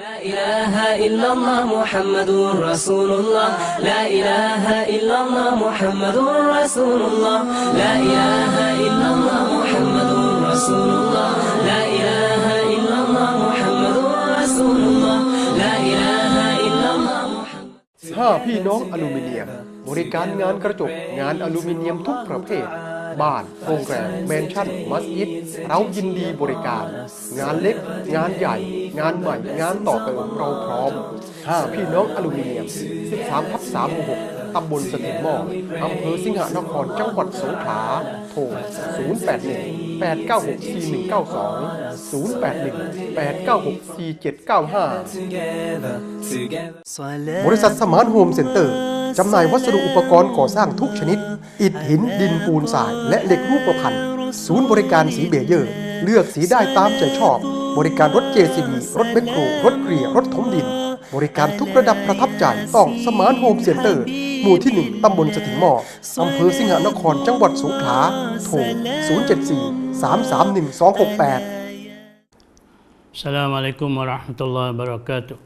لا إله إلا الله محمد رسول الله لا إله إلا الله محمد رسول الله لا إله إلا الله محمد رسول الله لا إله إلا الله محمد رسول الله لا إله إلا الله محمد ห้าพี่น้องอลูมิเนียม บริการงานกระจก งานอลูมิเนียมทุกประเภท บ้าน โรงแรมแมนชั่น มัสยิด เรายินดีบริการ งานเล็ก งานใหญ่ งานใหม่ งานต่อเติมเราพร้อมห้าพี่น้องอลูมิเนียม 13ทับ3หมู่6ตำบลสถิตหม้ออำเภอสิงหนคร จังหวัดสงขลา โทร 081 896 4192 081 896 4795 Together, together บริษัทสมานโฮมเซ็นเตอร์จำหน่ายวัสดุอุปกรณ์ก่อสร้างทุกชนิด อิฐหินดินปูนทราย และเหล็กรูปประพันธ์ ศูนย์บริการสีเบเยอร์ เลือกสีได้ตามใจชอบ บริการรถ JCB รถแมคโคร รถเกลียรถถมดิน บริการทุกระดับประทับใจต้องสมานโฮมเซ็นเตอร์ หมู่ที่ 1 ตำบลสถิงหมออำเภอสิงหนคร จังหวัดสงขลา โทร 074 331 268 السلام عليكم ورحمة الله وبركاته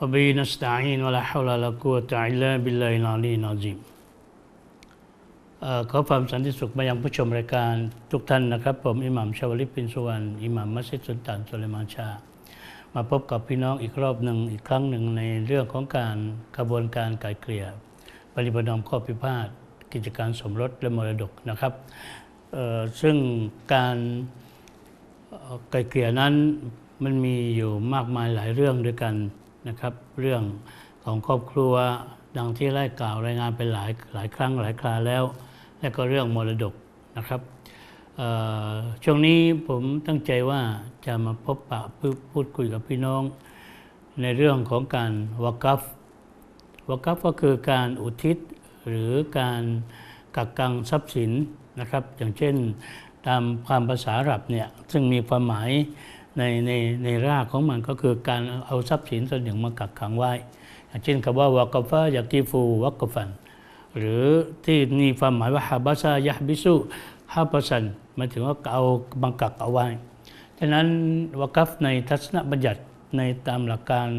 وبه نستعين ولا حول ولا قوة إلا بالله العلي العظيم เอ่อ ขอความสันติสุขมายังผู้ชมรายการทุกท่านนะครับ ผมอิหมัมชาวลิปปินสุวรรณอิหมัมมัสยิดสุลต่านสุเลมานชา มาพบกับพี่น้องอีกรอบหนึ่งอีกครั้งหนึ่งในเรื่องของการกระบวนการไกลเกลี่ยปริบนอมข้อพิพาทกิจการสมรสและมรดกนะครับซึ่งการไกลเกลี่ยนั้นมันมีอยู่มากมายหลายเรื่องด้วยกันนะครับ เรื่องของครอบครัวดังที่ได้กล่าวรายงานไปหลายหลายครั้งหลายคราแล้ว และก็เรื่องมรดกนะครับช่วงนี้ผมตั้งใจว่าจะมาพบปะพูดพูดคุยกับพี่น้อง ในเรื่องของการวากัฟวากัฟก็คือการอุทิศหรือการกักกังทรัพย์สินนะครับ อย่างเช่นตามความภาษาอาหรับเนี่ยซึ่งมีความหมายในในในรากของมันก็คือการเอาทรัพย์สินส่วนหนึ่งมากักขังไว้ อย่างเช่นคำว่าวากฟะยากิฟูวักฟัน หรือที่มีความหมายว่าฮาบาซายะบิสุฮาบาซันมายถึงว่าเอาบังกักเอาไว้ฉะนั้นวกัฟในทัศนบัญญัติในตามหลักการ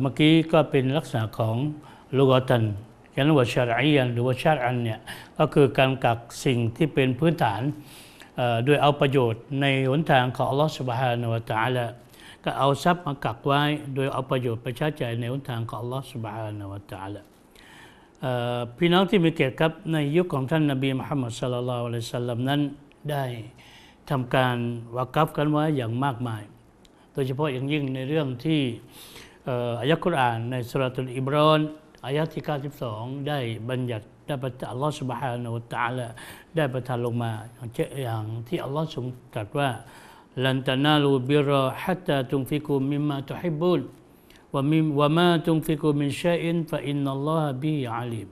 เมื่อกี้ก็เป็นลักษณะของลูกตันยันว่าชารียันหรือว่าชาอันเนี่ยก็คือการกักสิ่งที่เป็นพื้นฐานโดยเอาประโยชน์ในหนทางของอัลลอฮฺสุบฮานาวะตาลาก็เอาทรัพย์มากักไว้ โดยเอาประโยชน์ไปใช้จ่ายในหนทางของอัลลอฮฺสุบฮานาวะตาลาเอ่อ พี่น้องที่มีเกียรติครับในยุคของท่านนบีมุฮัมมัดสลลัลลอฮุอะลัยสัลลัมนั้นได้ทำการวากัฟกันไว้อย่างมากมาย โดยเฉพาะอย่างยิ่งในเรื่องที่อายะกุรอานในสุรตุลอิบรอนอายะที่ 92 ได้บัญญัติได้ประทานอัลลอฮฺสุบฮานาอัลตาลาได้ประทานลงมาอย่างเช่นอย่างที่อัลลอฮฺทรงตรัสว่าลันตานาลูบิรอฮัตตาตุงฟิกุมมิมมาตุฮิบุล ว่ามิว่ามาจงฟิกุมินเชอินฟะอินนัลลอฮบีอาลิม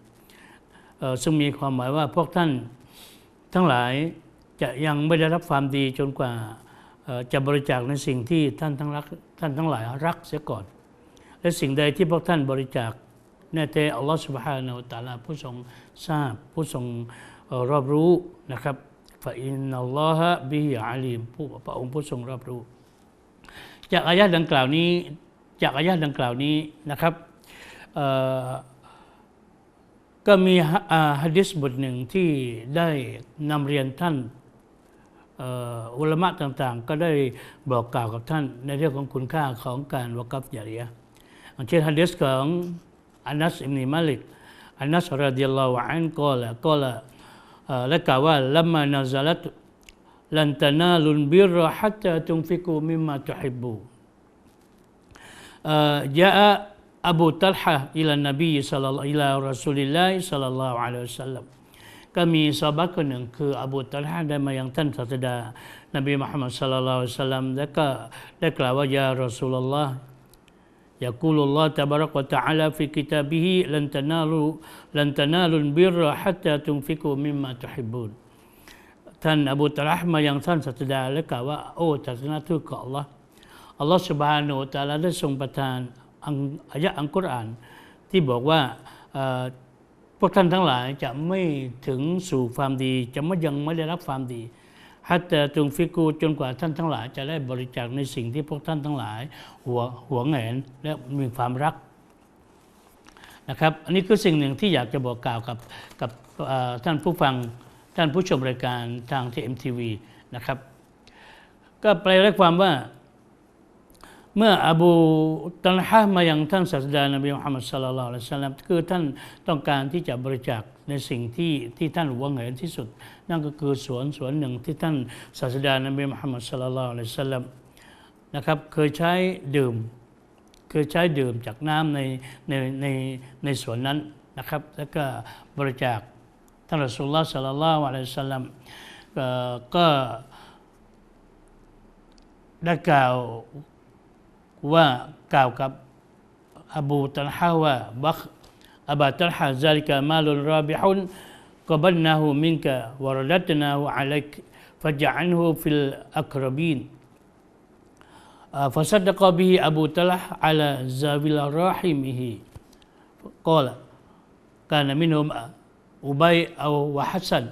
ซึ่งมีความหมายว่าพวกท่านทั้งหลายจะยังไม่ได้รับความดีจนกว่าจะบริจาคในสิ่งที่ท่านทั้งรักท่านทั้งหลายรักเสียก่อน และสิ่งใดที่พวกท่านบริจาคแน่เตอัลลอฮฺสุบฮานาอตาลาผู้ทรงทราบผู้ทรงรอบรู้นะครับฟาอินนัลลอฮะบิฮิอาลีมผู้พระองค์ผู้ทรงรอบรู้ จากอายะดังกล่าวนี้ จากอายะดังกล่าวนี้นะครับก็มีฮะดิษบทหนึ่งที่ได้นำเรียนท่านอุลามะต่างๆ ก็ได้บอกกล่าวกับท่านในเรื่องของคุณค่าของการวกัฟยาริยะอย่างเช่นฮะดิษของอานัสอิบนีมาลิกอานัสรดิยัลลอฮุอันกล่าวกอ่อและกล่าวว่าลัมมานาซาลัตลันตานาลุนบิรฮัตตาตุนฟิกูมิมมาตุฮิบู جاء أبو طلحة إلى النبي صلى الله إلى رسول الله صلى الله عليه وسلم ก็มีซอบัตคนหนึ่งคืออบูตัลฮะได้มายังท่านศาสดานบีมุฮัมมัดศ็อลลัลลอฮุอะลัยฮิวะซัลลัมแล้วก็ได้กล่าวว่ายารอซูลุลลอฮ์ يقول الله تبارك وتعالى في كتابه لن تنالوا لن تنالوا البر حتى تنفقوا مما تحبون ท่านอบูตะละห์มายังท่านศาสดาและกล่าวว่าโอ้ศาสนาทูตของอัลลอฮ์ อัลลอฮฺสุบฮานุตาลาได้ทรงประทานอังอายะอังกุรอาน ที่บอกว่าพวกท่านทั้งหลายจะไม่ถึงสู่ความดี จะไม่ยังไม่ได้รับความดีฮัตต่ตุงฟิกูจนกว่าท่านทั้งหลาย จะได้บริจาคในสิ่งที่พวกท่านทั้งหลาย หัวหัวแหนและมีความรักนะครับอันนี้คือสิ่งหนึ่งที่อยากจะบอกกล่าวกับกับท่านผู้ฟังท่านผู้ชมรายการทางทีเอ็มทีวีนะครับก็แปลได้ความว่า เมื่ออบูตัลฮะมายังท่านศาสดานบีมุฮัมมัดศ็อลลัลลอฮุอะลัยฮิวะซัลลัมคือท่านต้องการที่จะบริจาคในสิ่งที่ที่ท่านหวงแหนที่สุด นั่นก็คือสวนสวนหนึ่งที่ท่านศาสดานบีมุฮัมมัดศ็อลลัลลอฮุอะลัยฮิวะซัลลัมนะครับเคยใช้ดื่มเคยใช้ดื่มจากน้ำในในในในสวนนั้นนะครับแล้วก็บริจาคท่านรอสุลลอฮ์ศ็อลลัลลอฮุอะลัยฮิวะซัลลัมก็ได้กล่าว ว่ากล่าวกับอบูตัลฮะว่าบักอบัตัลฮะ ذلك مال رابح قبلناه منك ورددناه عليك فجعله في الأقربين آه، فصدق به أبو طلح على زاوية رحمه قال كان منهم أبي أو وحسن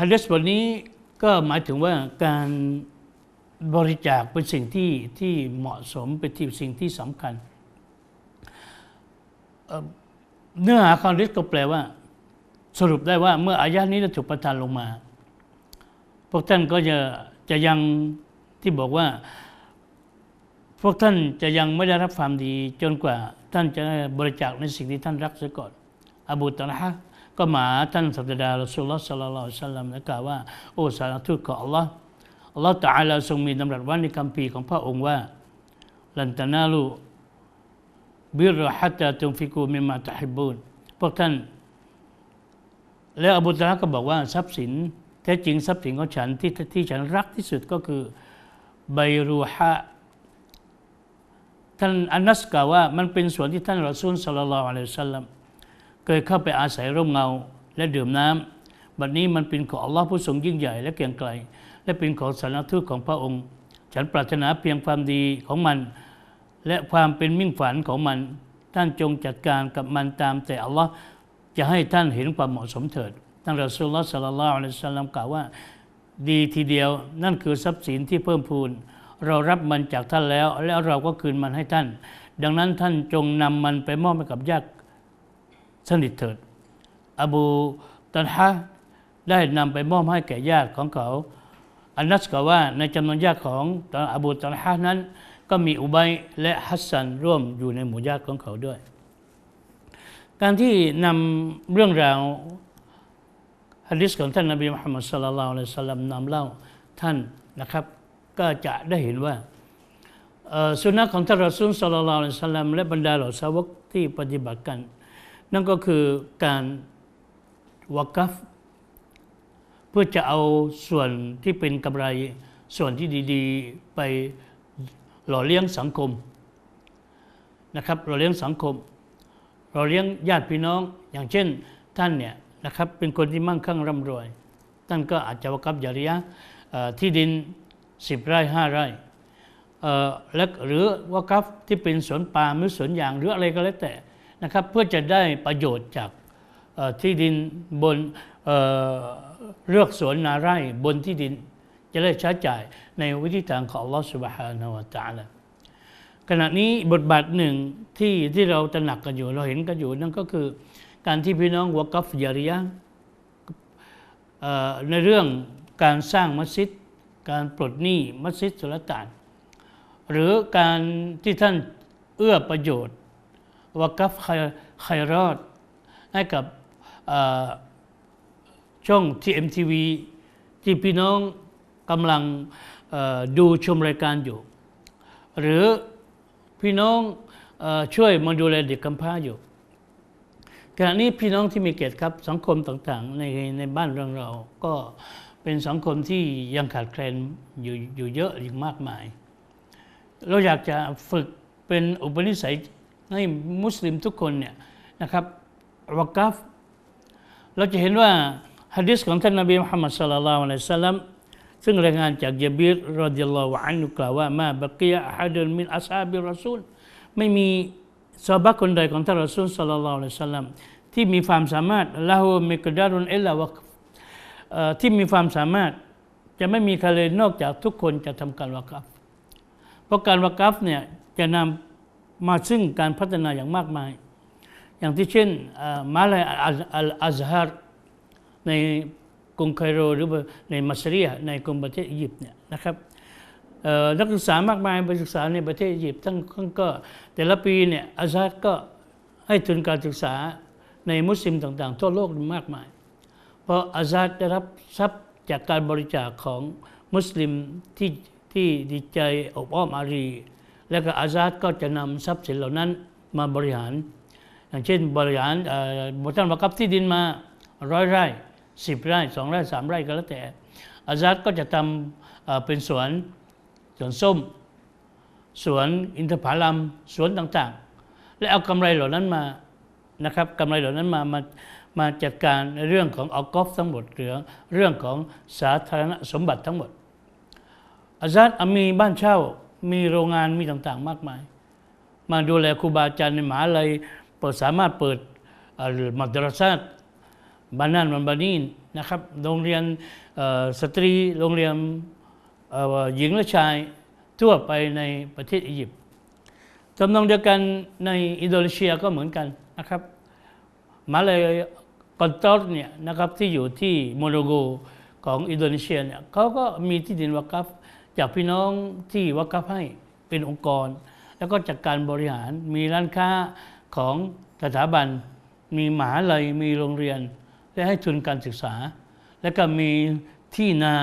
ฮัดดิษบทนี้ก็หมายถึงว่าการ บริจาคเป็นสิ่งที่ที่เหมาะสมเป็นที่สิ่งที่สำคัญ เนื้อหาคำริษก็แปลว่า สรุปได้ว่าเมื่ออายะนี้ถูกประทานลงมา พวกท่านก็จะจะยังที่บอกว่า พวกท่านจะยังไม่ได้รับความดี จนกว่าท่านจะบริจาคในสิ่งที่ท่านรักเสียก่อน อบูตะละฮะก็มาท่านสัตดาลสุลลอฮ์สัลลัลลอฮุอะลัยฮิวะสัลลัมและกล่าวว่า โอ้สารทูตของอัลลอฮ์ อัลลอฮ์ตะอาลาทรงมีดำรัสว่าในคัมภีของพระองค์ว่าลันตานาลูบิรฮัตตาตุนฟิกูมิมาตะฮิบูนพวกท่าน แล้วอบูตะละก็บอกว่าทรัพย์สินแท้จริงทรัพย์สินของฉันที่ที่ฉันรักที่สุดก็คือใบรูฮะท่านอานัสกล่าวว่ามันเป็นส่วนที่ท่านรอซูลสัลลัลลอฮุอะลัยฮิวะซัลลัมเคยเข้าไปอาศัยร่มเงาและดื่มน้ำบัดนี้มันเป็นของอัลลอฮ์ผู้ทรงยิ่งใหญ่และเกียงไกร และเป็นของสารทูตของพระองค์ ฉันปรารถนาเพียงความดีของมัน และความเป็นมิ่งฝันของมัน ท่านจงจัดการกับมันตามแต่อัลลอฮ์จะให้ท่านเห็นความเหมาะสมเถิดท่านรอซูลลอฮ์สัลลัลลอฮุอะลัยฮิวะซัลลัมกล่าวว่า ดีทีเดียวนั่นคือทรัพย์สินที่เพิ่มพูน เรารับมันจากท่านแล้ว แล้วเราก็คืนมันให้ท่าน ดังนั้นท่านจงนำมันไปมอบให้กับญาติสนิทเถิด อบูตันฮะได้นำไปมอบให้แก่ญาติของเขา อันนัสกล่าวว่าในจำนวนญาติของอบูตันฮะห์นั้น ก็มีอุบัยและฮัสซันร่วมอยู่ในหมู่ญาติของเขาด้วย การที่นำเรื่องราวฮะดิษของท่านนบีมุฮัมมัดสุลลัลลอฮุอะลัยฮิสลลัมนำเล่าท่านนะครับ ก็จะได้เห็นว่าสุนนะของท่านรอซูลสลลัลลอฮุอะลัยฮิสลลัมและบรรดาเหล่าสาวกที่ปฏิบัติกัน นั่นก็คือการวากัฟ เพื่อจะเอาส่วนที่เป็นกำไรส่วนที่ดีๆ ไปหล่อเลี้ยงสังคมนะครับหล่อเลี้ยงสังคมเราเลี้ยงญาติพี่น้อง อย่างเช่นท่านเนี่ยนะครับเป็นคนที่มั่งคั่งร่ำรวย ท่านก็อาจจะวกับยาริยะที่ดินสิบไร่ห้าไร่และหรือวากัฟที่เป็นสวนปาล์มหรือสวนยางหรืออะไรก็แล้วแต่นะครับเพื่อจะได้ประโยชน์จากที่ดินบน เเลือกสวนนาไร่บนที่ดิน จะได้ใช้จ่ายในวิธีทางของ Allah Subhanahu wa Taala ขณะนี้บทบาทหนึ่งที่ที่เราตระหนักกันอยู่ เราเห็นกันอยู่นั่นก็คือ การที่พี่น้องวกัฟยาริยะห์ในเรื่องการสร้างมัสยิด การปลดหนี้มัสยิดสุลต่าน หรือการที่ท่านเอื้อประโยชน์วกัฟไครอดให้กับ ช่องทีเอ็มทีวีที่พี่น้องกำลังดูชมรายการอยู่ หรือพี่น้องอช่วยมาดูแลเด็กกำพร้าอยู่ขณะนี้พี่น้องที่มีเกียรติครับสังคมต่างๆ ในในบ้านเรือนเรา ก็เป็นสังคมที่ยังขาดแคลนอยู่อยู่เยอะอยู่มากมาย เราอยากจะฝึกเป็นอุปนิสัยให้มุสลิมทุกคนเนี่ยนะครับวากัฟเราจะเห็นว่า ฮะดิษของท่านนบีมุฮัมมัดสัลลัลลอฮุอะลัยฮิวะสัลลัมซึ่งรายงานจากยาบีรรดิยัลลอฮุอันุกล่าวว่ามาบักียะอะฮัดุนมินอัศฮาบิรอซูลไม่มีซาบะคนใดของท่านรอซูลสัลลัลลอฮุอะลัยฮิวะสัลลัมที่มีความสามารถละหูมิกดารุนอิลลาวะที่มีความสามารถจะไม่มีใครเลยนอกจากทุกคนจะทำการวากัฟเพราะการวากัฟเนี่ยจะนำมาซึ่งการพัฒนาอย่างมากมาย อย่างที่เช่นมาลัยอัลอัลอัซฮาร์ ในกรุงไคโรหรือในมัสรียในกรุงประเทศอียิปต์เนี่ยนะครับนักศึกษามากมายไปศึกษาในประเทศอียิปต์ทั้งทั้งก็แต่ละปีเนี่ยอัซาร์ก็ให้ทุนการศึกษาในมุสลิมต่างๆ ทั่วโลกมากมาย เพราะอาซาดได้รับทรัพย์จากการบริจาคของมุสลิมที่ที่ดีใจอบอ้อมอารี และก็อาซาดก็จะนำทรัพย์สินเหล่านั้นมาบริหาร อย่างเช่นบริหารเอ่อบท่านวากับที่ดินมาร้อยไร่ สิบไร่สองไร่สามไร่ก็แล้วแต่ อาซาดก็จะทำเอ่อเป็นสวนสวนส้ม สวนอินทผลัมสวนต่างๆ และเอากำไรเหล่านั้นมานะครับกำไรเหล่านั้นมามามาจัดการในเรื่องของออกอฟทั้งหมดหรือเรื่องของสาธารณสมบัติทั้งหมด อาซาดมีบ้านเช่ามีโรงงานมีต่างๆ มากมาย มาดูแลครูบาอาจารย์ในมหาลัยเปิดสามารถเปิดอัลมัดรสา บานันมันบานีนนะครับโรงเรียนสตรีโรงเรียนหญิงและชายทั่วไปในประเทศอียิปต์ทำนองเดียวกันในอินโดนีเซียก็เหมือนกันนะครับมหาลัยกอนตอร์เนี่ยนะครับที่อยู่ที่โมโนโกของอินโดนีเซียเนี่ยเขาก็มีที่ดินวากัฟจากพี่น้องที่วากัฟให้เป็นองค์กร แล้วก็จัดการบริหารมีร้านค้าของสถาบัน มีมหาลัยมีโรงเรียน และให้ทุนการศึกษา และก็มีที่นา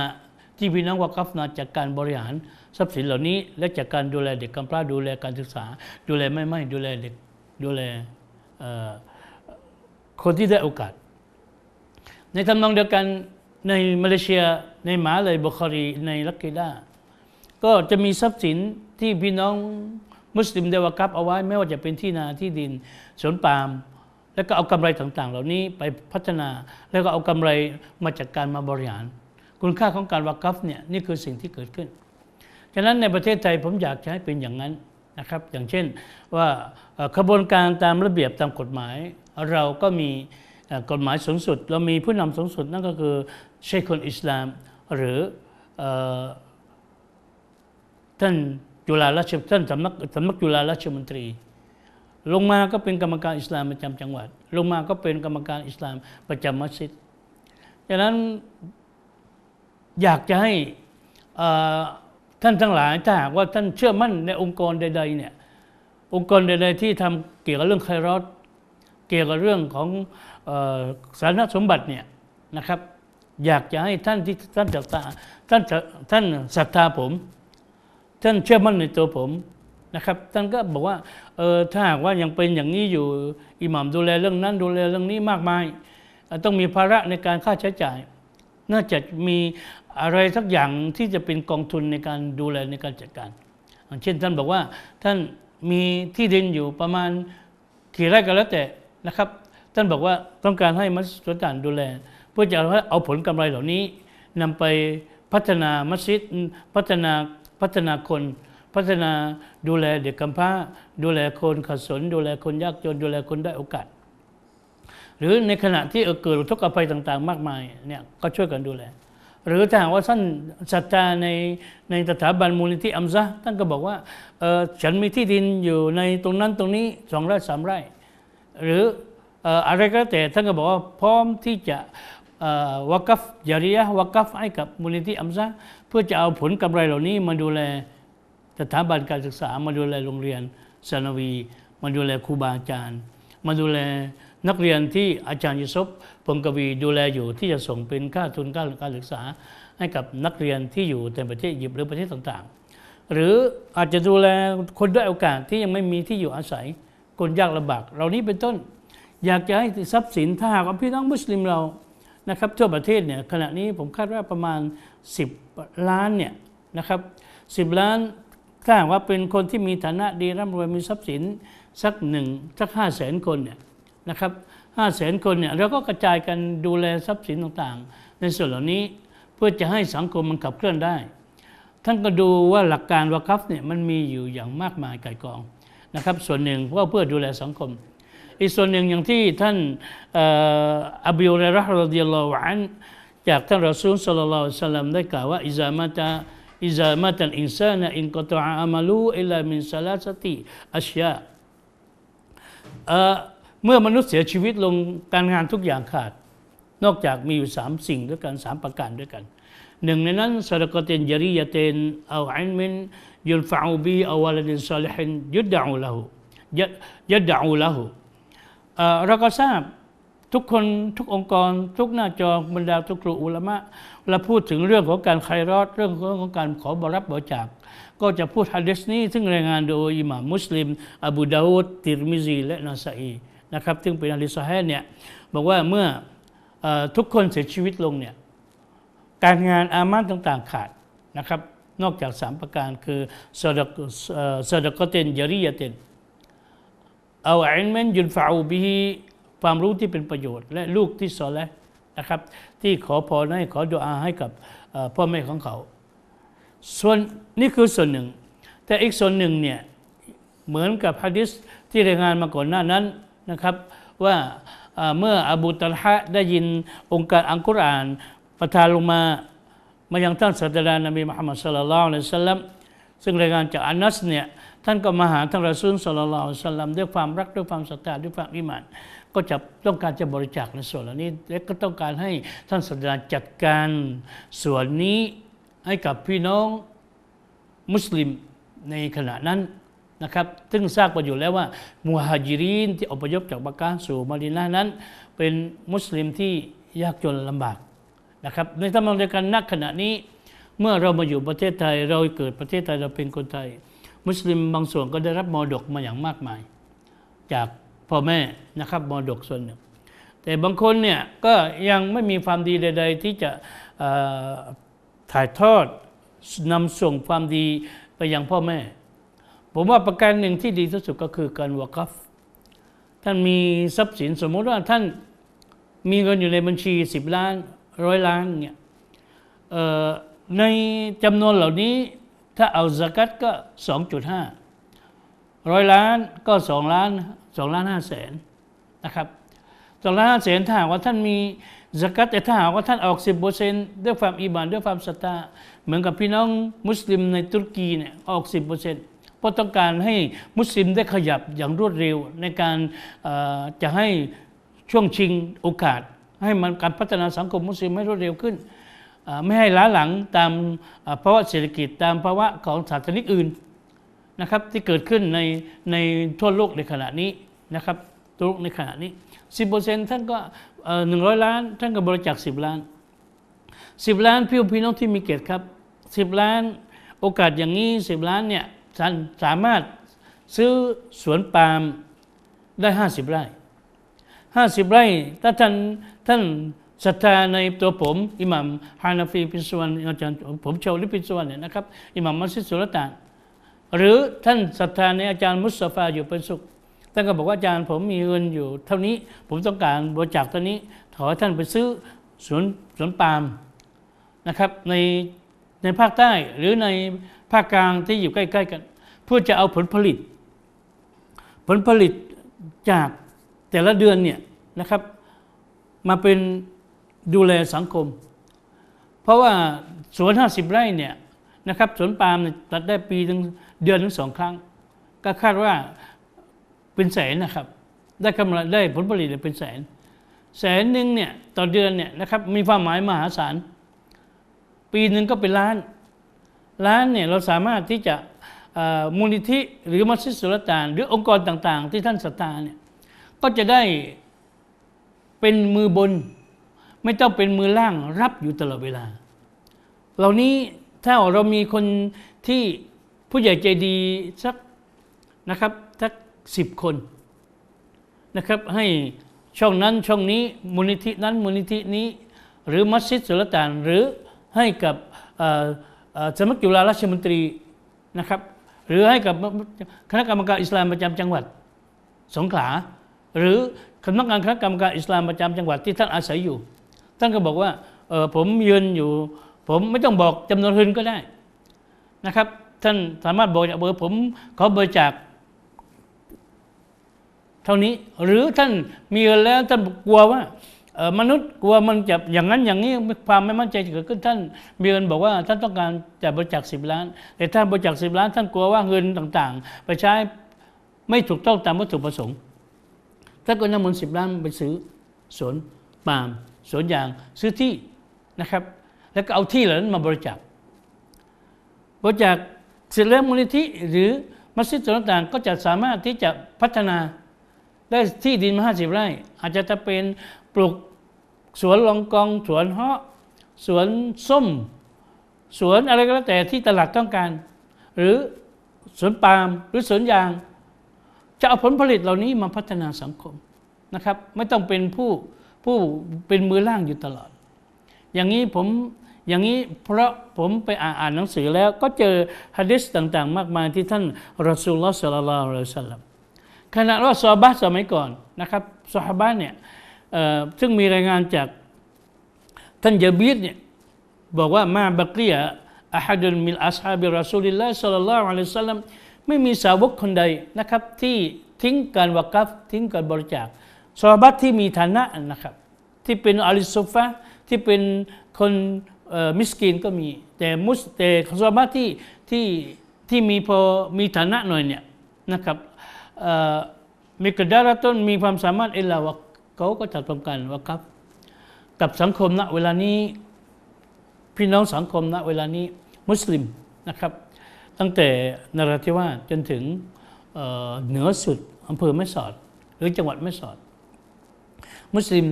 ที่พี่น้องวากัฟนาจัดการบริหารทรัพย์สินเหล่านี้ และจัดการดูแลเด็กกำพร้าดูแลการศึกษา ดูแลไม่ไม่ดูแลเด็กดูแลคนที่ได้โอกาส ในทำนองเดียวกันในมาเลเซียในหมหาลัยบุคารีในลักเกดาก็จะมีทรัพย์สินที่พี่น้องมุสลิมได้วากับเอาไว้ ไม่ว่าจะเป็นที่นาที่ดินสวนปาล์ม แล้วก็เอากำไรต่างๆ เหล่านี้ไปพัฒนา แล้วก็เอากำไรมาจัดการมาบริหาร คุณค่าของการวากับเนี่ยนี่คือสิ่งที่เกิดขึ้นฉะนั้นในประเทศไทยผมอยากจะให้เป็นอย่างนั้นนะครับ อย่างเช่นว่าขบวนการตามระเบียบตามกฎหมาย เราก็มีกฎหมายสูงสุด เรามีผู้นำสูงสุดนั่นก็คือเชคคนอิสลาม หรือเอ่อท่านจุฬาราชท่านสำนักสำนักจุฬาราชมนตรี ลงมาก็เป็นกรรมการอิสลามประจำจังหวัด ลงมาก็เป็นกรรมการอิสลามประจำมัสยิดดังนั้นอยากจะให้ท่านทั้งหลายถ้าหากว่าท่านเชื่อมั่นในองค์กรใด ๆ เนี่ยองค์กรใดๆที่ทำเกี่ยวกับเรื่องไครอสเกี่ยวกับเรื่องของอสาธารณสมบัติเนี่ยนะครับ อยากจะให้ท่านที่ท่านศรัทธาท่านท่านศรัทธาผม ท่านเชื่อมั่นในตัวผม นะครับท่านก็บอกว่าเออถ้าหากว่ายังเป็นอย่างนี้อยู่อิหม่ามดูแลเรื่องนั้นดูแลเรื่องนี้มากมาย ต้องมีภาระในการค่าใช้จ่าย น่าจะมีอะไรสักอย่างที่จะเป็นกองทุนในการดูแลในการจัดการเช่นท่านบอกว่าท่านมีที่ดินอยู่ประมาณกี่ไร่ก็แล้วแต่นะครับ ท่านบอกว่าต้องการให้มัสยิดการดูแล เพื่อจะเอาผลกำไรเหล่านี้นำไปพัฒนามัสยิดพัฒนาพัฒนาคน พัฒนาดูแลเด็กกำพร้า ดูแลคนขัดสน ดูแลคนยากจน ดูแลคนได้โอกาส หรือในขณะที่เกิดอุทกภัยต่างๆ มากมายเนี่ยก็ช่วยกันดูแล หรือถ้าหากว่าท่านศรัทธาในในสถาบันมูลนิธิอัมซะท่านก็บอกว่าฉันมีที่ดินอยู่ในตรงนั้นตรงนี้สองไร่สามไร่ หรืออะไรก็แต่ท่านก็บอกว่าพร้อมที่จะวากัฟจาริยะวากัฟให้กับมูลนิธิอัมซะเพื่อจะเอาผลกำไรเหล่านี้มาดูแล สถาบันการศึกษามาดูแลโรงเรียนสนวีมาดูแลครูบาอาจารย์ มาดูแลนักเรียนที่อาจารย์ยุสฟพงกวีดูแลอยู่ที่จะส่งเป็นค่าทุนการการศึกษา ให้กับนักเรียนที่อยู่ในประเทศอียิปต์หรือประเทศต่างๆ หรืออาจจะดูแลคนด้วยโอกาสที่ยังไม่มีที่อยู่อาศัย คนยากลำบากเหล่านี้เป็นต้น อยากจะให้ทรัพย์สินถ้าหากพี่น้องมุสลิมเรานะครับทั่วประเทศเนี่ยขณะนี้ผมคาดว่าประมาณ 10 ล้านเนี่ยนะครับ10 ล้าน ถ้าหากว่าเป็นคนที่มีฐานะดีร่ำรวยมีทรัพย์สินสักหนึ่งสักห้าแสนคนเนี่ยนะครับห้าแสนคนเนี่ยเราก็กระจายกันดูแลทรัพย์สินต่างๆ ในส่วนเหล่านี้เพื่อจะให้สังคมมันขับเคลื่อนได้ ท่านก็ดูว่าหลักการวากัฟเนี่ยมันมีอยู่อย่างมากมายไก่กองนะครับ ส่วนหนึ่งก็เพื่อดูแลสังคม อีกส่วนหนึ่งอย่างที่ท่านอ่ออบิอุเรเราะห์รดิยัลลอฮุอันจากท่านรอซูลสัลลัลลอฮุอะลัยฮิวะสัลลัมได้กล่าวว่าอิซามาตา อิซามาตันอินซานะอินกอตอาอามาลูอิลามินซาลาสติอัชยาเมื่อมนุษย์เสียชีวิตลงการงานทุกอย่างขาด นอกจากมีอยู่สามสิ่งด้วยกันสามประการด้วยกันหนึ่งในนั้นสารกเตนยริยเตนเอาอินมินยุนฟะอูบีเอาวลดินซาลิฮินยุดดะอูละหูยัดดะอูละหูเราก็ทราบ ทุกคนทุกองค์กร ทุกหน้าจอบรรดาทุกครูอุลามะเราพูดถึงเรื่องของการไครอดเรื่องของการขอบรับบริจาคก็จะพูดฮะดิษนี้ ซึ่งรายงานโดยอิหม่ามมุสลิม อบูดาวูดติรมิซี และนาซาอีนะครับซึ่งเป็นอะลิซอฮเนี่ยบอกว่าเมื่ออทุกคนเสียชีวิตลงเนี่ยการงานอามานต่างๆขาดนะครับนอกจากสามประการคือสดกเอ่อสดกเตนยริยเตนเอาอินเมนยุนฟาอูบิฮี ความรู้ที่เป็นประโยชน์ และลูกที่สอนและนะครับ ที่ขอพรให้ขอดุอาให้กับพ่อแม่ของเขา ส่วนนี่คือส่วนหนึ่ง แต่อีกส่วนหนึ่งเนี่ยเหมือนกับฮะดิษที่รายงานมาก่อนหน้านั้นนะครับ ว่าเมื่ออบูตัลฮะได้ยินองค์การอัลกุรอาน ประทานลงมามายังท่านศาสดานบีมุฮัมมัดสุลลัลลอฮุอะลัยฮิวะสัลลัมซึ่งรายงานจากอานัสเนี่ยท่านก็มาหาท่านรอซูลสุลลัลลอฮุอะลัยฮิวะสัลลัมด้วยความรักด้วยความศรัทธาด้วยความอิมาน ก็จะต้องการจะบริจาคในส่วนเหล่านี้ และก็ต้องการให้ท่านศาสดาจัดการส่วนนี้ให้กับพี่น้องมุสลิมในขณะนั้นนะครับ ซึ่งทราบกันอยู่แล้วว่ามุฮัจิรินที่อพยพจากบักกะสู่มาดินานั้น เป็นมุสลิมที่ยากจนลำบากนะครับ ในทำนองเดียวกันนักขณะนี้ เมื่อเรามาอยู่ประเทศไทย เราเกิดประเทศไทยเราเป็นคนไทย มุสลิมบางส่วนก็ได้รับมรดกมาอย่างมากมาย จาก พ่อแม่นะครับมรดกส่วนหนึ่ง แต่บางคนเนี่ยก็ยังไม่มีความดีใด ๆ ที่จะถ่ายทอดนำส่งความดีไปยังพ่อแม่ ผมว่าประการหนึ่งที่ดีที่สุดก็คือการวกัฟท่านมีทรัพย์สินสมมติว่าท่านมีเงินอยู่ในบัญชี 10 ล้านร้อยล้านเนี่ยในจำนวนเหล่านี้ถ้าเอาสกัดก็ 2.5 ร้อยล้านก็2ล้าน2ล้าน5แสนนะครับสองล้านห้าแสนถ้าหากว่าท่านมีสกัดแต่ถ้าหากว่าท่านออกสิบเปอร์เซ็นด้วยความอีหมานด้วยความศรัทธาเหมือนกับพี่น้องมุสลิมในตุรกีเนี่ยออกสิบเปอร์เซ็นเพราะต้องการให้มุสลิมได้ขยับอย่างรวดเร็วในการจะให้ช่วงชิงโอกาส ให้มันการพัฒนาสังคมมุสลิมให้รวดเร็วขึ้น ไม่ให้ล้าหลังตามภาวะเศรษฐกิจตามภาวะของศาสนิกอื่น นะครับที่เกิดขึ้นในในทั่วโลกในขณะนี้นะครับทั่วโลกในขณะนี้สิบเปอร์เซ็นต์ท่านก็หนึ่งร้อยล้าน ท่านก็บริจาคสิบล้านสิบล้านพี่พี่น้องที่มีเกียรติครับสิบล้านโอกาสอย่างนี้สิบล้านเนี่ยท่านสามารถซื้อสวนปาล์มได้ห้าสิบไร่ห้าสิบไร่ ถ้าท่านท่านศรัทธาในตัวผม อิหมัมฮานาฟีพิศวนอาจารย์ผมเชาวลิพิศวนเนี่ยนะครับ อิหมัมมัสยิดสุลต่าน หรือท่านศรัทธาในอาจารย์มุสตาฟาอยู่เป็นสุข ท่านก็บอกว่าอาจารย์ผมมีเงินอยู่เท่านี้ผมต้องการบริจาคเท่านี้ ขอท่านไปซื้อสวนสวนปาล์มนะครับในในภาคใต้หรือในภาคกลางที่อยู่ใกล้ๆกัน เพื่อจะเอาผลผลิต ผลผลิตจากแต่ละเดือนเนี่ยนะครับ มาเป็นดูแลสังคม เพราะว่าสวน 50 ไร่เนี่ยนะครับสวนปาล์มตัดได้ปีถึง เดือนถึงสองครั้ง ก็คาดว่าเป็นแสนนะครับ ได้กำไรได้ผลผลิตเป็นแสน แสนหนึ่งเนี่ยต่อเดือนเนี่ยนะครับมีความหมายมหาศาล ปีหนึ่งก็เป็นล้าน ล้านเนี่ยเราสามารถที่จะมูลนิธิหรือมัสยิดสุลต่าน หรือองค์กรต่างๆ ที่ท่านศรัทธาเนี่ยก็จะได้เป็นมือบน ไม่ต้องเป็นมือล่างรับอยู่ตลอดเวลา เหล่านี้ถ้าเรามีคนที่ ผู้ใหญ่ใจดีสักนะครับสักสิบคนนะครับให้ช่องนั้นช่องนี้มูลนิธินั้นมูลนิธินี้ หรือมัสยิดสุลต่านหรือให้กับสำนักจุฬาราชมนตรีนะครับหรือให้กับคณะกรรมการอิสลามประจำจังหวัดสงขลา หรือสำนักานคณะกรรมการอิสลามประจำจังหวัดที่ท่านอาศัยอยู่ ท่านก็บอกว่าผมยืนอยู่ ผมไม่ต้องบอกจำนวนเงินก็ได้นะครับ ท่านสามารถบอกจากเบอร์ผมขอบริจาคเท่านี้ หรือท่านมีเงินแล้วท่านกลัวว่ามนุษย์กลัวมันจะอย่างนั้นอย่างนี้ความไม่มั่นใจเกิดขึ้นท่านมีเบียนบอกว่าท่านต้องการจะบริจาคสิบล้าน แต่ท่านบริจาคสิบล้าน ท่านกลัวว่าเงินต่างๆ ไปใช้ไม่ถูกต้องตามวัตถุประสงค์ท่านก็นำเงินสิบล้านไปซื้อสวนปาล์มสวนยางซื้อที่นะครับ แล้วก็เอาที่เหล่านั้นมาบริจาคบริจาค เสร็จแล้วมูลนิธิหรือมัสยิดต่างๆ ก็จะสามารถที่จะพัฒนาได้ที่ดินมาห้าสิบไร่ อาจจะจะเป็นปลูกสวนลองกองสวนเฮาะสวนส้ม สวนอะไรก็แล้วแต่ที่ตลาดต้องการ หรือสวนปาล์มหรือสวนยาง จะเอาผลผลิตเหล่านี้มาพัฒนาสังคมนะครับ ไม่ต้องเป็นผู้ผู้เป็นมือล่างอยู่ตลอด อย่างนี้ผม อย่างนี้เพราะผมไปอ่านอ่านหนังสือแล้วก็เจอฮะดิษต่างๆ มากมายที่ท่านรอสูลลอฮ์สัลลัลลอฮุอะลัยฮิวะสัลลัมขณะว่าซอฮาบะสมัยก่อนนะครับซอฮาบะเนี่ยซึ่งมีรายงานจากท่านยะบีดเนี่ยบอกว่ามาบักรียอะฮัดุนมิลอัสฮาบิรอซูลิลลาสัลลัลลอฮุลัยฮิวะสัลลัมไม่มีสาวกคนใดนะครับที่ทิ้งการวากัฟทิ้งการบริจาคซอฮาบะที่มีฐานะนะครับที่เป็นอาลิซุฟะที่เป็นคน มิสกินก็มี แต่มุสแต่ซอฮาบะห์ที่ที่ที่มีพอมีฐานะหน่อยเนี่ยนะครับมีกระดาระต้นมีความสามารถเอลาวะเขาก็จัดทำการวะครับ กับสังคมณเวลานี้พี่น้องสังคมณเวลานี้มุสลิมนะครับ ตั้งแต่นราธิวาสจนถึงเเหนือสุดอำเภอแม่สอด หรือจังหวัดแม่สอด มุสลิม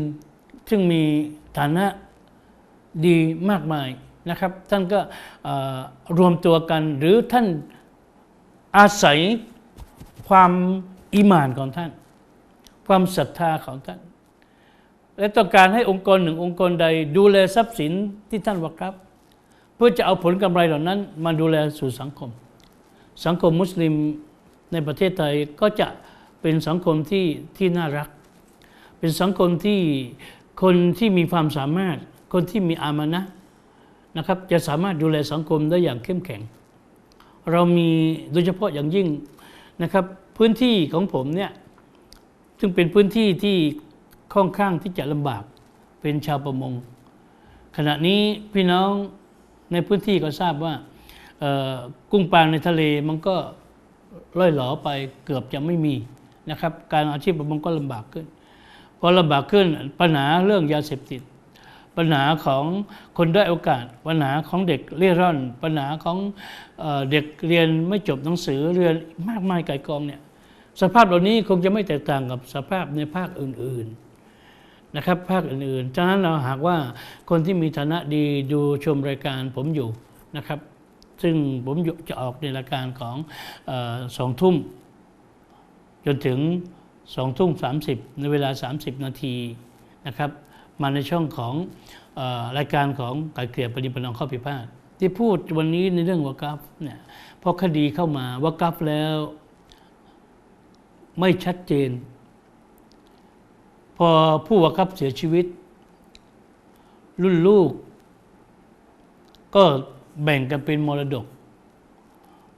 ซึ่งมีฐานะ ดีมากมายนะครับ ท่านก็รวมตัวกัน หรือท่านอาศัยความอีหมานของท่าน ความศรัทธาของท่าน และต้องการให้องค์กรหนึ่งองค์กรใด ดูแลทรัพย์สินที่ท่านวากับ เพื่อจะเอาผลกำไรเหล่านั้น มาดูแลสู่สังคม สังคมมุสลิมในประเทศไทยก็จะเป็นสังคมที่ที่น่ารัก เป็นสังคมที่คนที่มีความสามารถ คนที่มีอามานะนะครับจะสามารถดูแลสังคมได้อย่างเข้มแข็ง เรามีโดยเฉพาะอย่างยิ่งนะครับพื้นที่ของผมเนี่ยซึ่งเป็นพื้นที่ที่ค่อนข้างที่จะลำบากเป็นชาวประมง ขณะนี้พี่น้องในพื้นที่ก็ทราบว่ากุ้งปลาในทะเลมันก็ล่อยหลอไปเกือบจะไม่มีนะครับ การอาชีพประมงก็ลำบากขึ้นพอลำบากขึ้นปัญหาเรื่องยาเสพติด ปัญหาของคนด้อยโอกาส ปัญหาของเด็กเร่ร่อน ปัญหาของเด็กเรียนไม่จบหนังสือเรียนมากมายไก่กองเนี่ยสภาพเหล่านี้คงจะไม่แตกต่างกับสภาพในภาคอื่น ๆนะครับ ภาคอื่นๆฉะนั้นเราหากว่าคนที่มีฐานะดีดูชมรายการผมอยู่นะครับ ซึ่งผมจะออกในรายการของอสองทุ่มจนถึงสองทุ่มสามสิบในเวลา 30 นาทีนะครับ มาในช่องของออรายการของไก่เกลี่ยปฏิบัตินองข้อพิพาทที่พูดวันนี้ในเรื่องวากัฟเนี่ยพอคดีเข้ามาวากัฟแล้ว ไม่ชัดเจน พอผู้วากัฟเสียชีวิต รุ่นลูก ก็แบ่งกันเป็นมรดก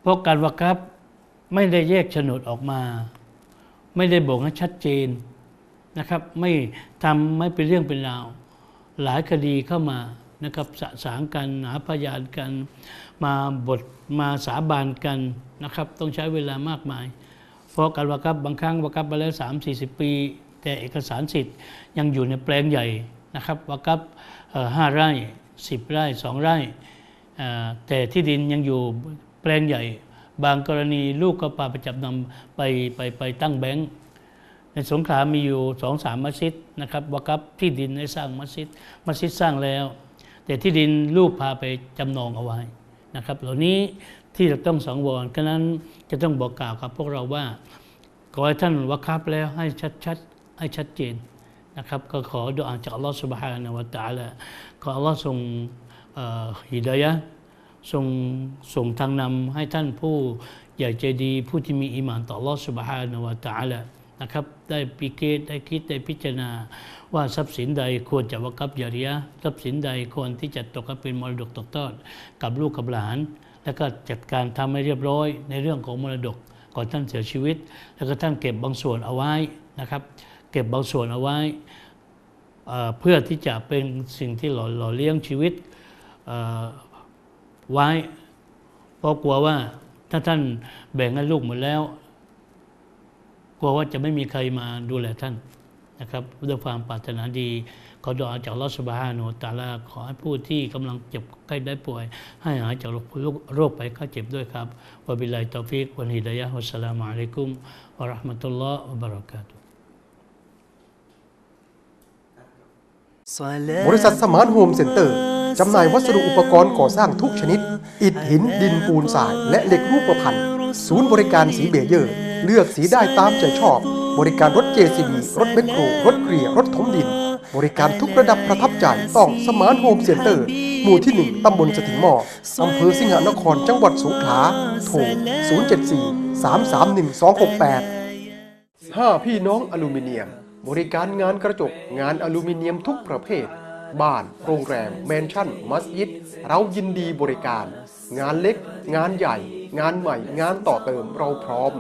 เพราะการวากัฟไม่ได้แยกโฉนดออกมา ไม่ได้บอกให้ชัดเจน นะครับ ไม่ทำไม่เป็นเรื่องเป็นราว หลายคดีเข้ามานะครับสะสางกันหาพยานกัน มาบทมาสาบานกันนะครับ ต้องใช้เวลามากมาย เพราะการวากับ บางครั้งวากับมาแล้ว3 4 0ปี แต่เอกสารสิทธิ์ยังอยู่ในแปลงใหญ่นะครับวากับห้าไร่10ไร่2ไร่แต่ที่ดินยังอยู่แปลงใหญ่ บางกรณีลูกก็พาไปจับนำไปไปไปตั้งแบงก์ ในสงขลามีอยู่สองสามมัสยิดนะครับวากับที่ดินให้สร้างมัสยิดมัสยิดสร้างแล้ว แต่ที่ดินลูกพาไปจำนองเอาไว้นะครับ เหล่านี้ที่เราต้องสังวรฉะนั้นจะต้องบอกกล่าวกับพวกเราว่า ขอให้ท่านวากับแล้วให้ชัดๆให้ชัดเจนนะครับ ก็ขอดุอาจากอัลลอฮฺ سبحانه และ تعالى ขออัลลอฮ์ทรงเอ่อฮิดายะห์ทรงส่งทางนำให้ท่านผู้ใหญ่ใจดีผู้ที่มีอีหมานต่ออัลลอฮ์ سبحانه และ تعالى นะครับได้พิเกตได้คิดได้พิจารณา ว่าทรัพย์สินใดควรจะวากับยาริยะทรัพย์สินใดควรที่จะตกเป็นมรดกตกทอดกับลูกกับหลาน แล้วก็จัดการทำให้เรียบร้อยในเรื่องของมรดกก่อนท่านเสียชีวิต แล้วก็ท่านเก็บบางส่วนเอาไว้นะครับ เก็บบางส่วนเอาไว้เพื่อที่จะเป็นสิ่งที่หล่อหล่อเลี้ยงชีวิตไว้เพราะกลัวว่าถ้าท่านแบ่งให้ลูกหมดแล้ว กลัวว่าจะไม่มีใครมาดูแลท่านนะครับด้วยความปรารถนาดีขอดอาจากลอสุบฮานุตาลาขอให้ผู้ที่กำลังเจ็บไข้ได้ป่วย ให้หายจากโรคไปข้าเจ็บด้วยครับวะบิลลาฮิตอฟิกวันฮิดายะฮ์วัสสลามุอะลัยกุมวะเราะห์มะตุลลอฮ์วะบะเราะกาตุบริษัทสมานโฮมเซ็นเตอร์จำหน่ายวัสดุอุปกรณ์ก่อสร้างทุกชนิด อิฐหินดินปูนทราย และเหล็กรูปพรรณศูนย์บริการสีเบเยอร์ เลือกสีได้ตามใจชอบ บริการรถ JCB รถแมคโครรถเกลียร์รถถมดิน บริการทุกระดับประทับใจต้องสมานโฮมเซ็นเตอร์ หมู่ที่ 1 ตำบลสถิงหมออำเภอสิงหนครจังหวัดสงขลาโทร 074 331 268ห้าพี่น้องอลูมิเนียม บริการงานกระจกงานอลูมิเนียมทุกประเภทบ้าน โรงแรม แมนชั่น มัสยิด เรายินดีบริการ งานเล็ก งานใหญ่ งานใหม่ งานต่อเติม เราพร้อม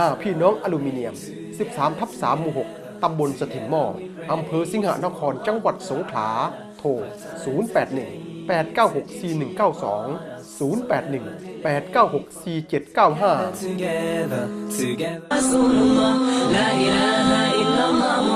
5พี่น้องอลูมิเนียม 13 ทับ3หมู่ 6 ตำบลสถิงหม้ออำเภอสิงหนครจังหวัดสงขลา โทร 081 896 4192 081 896 4795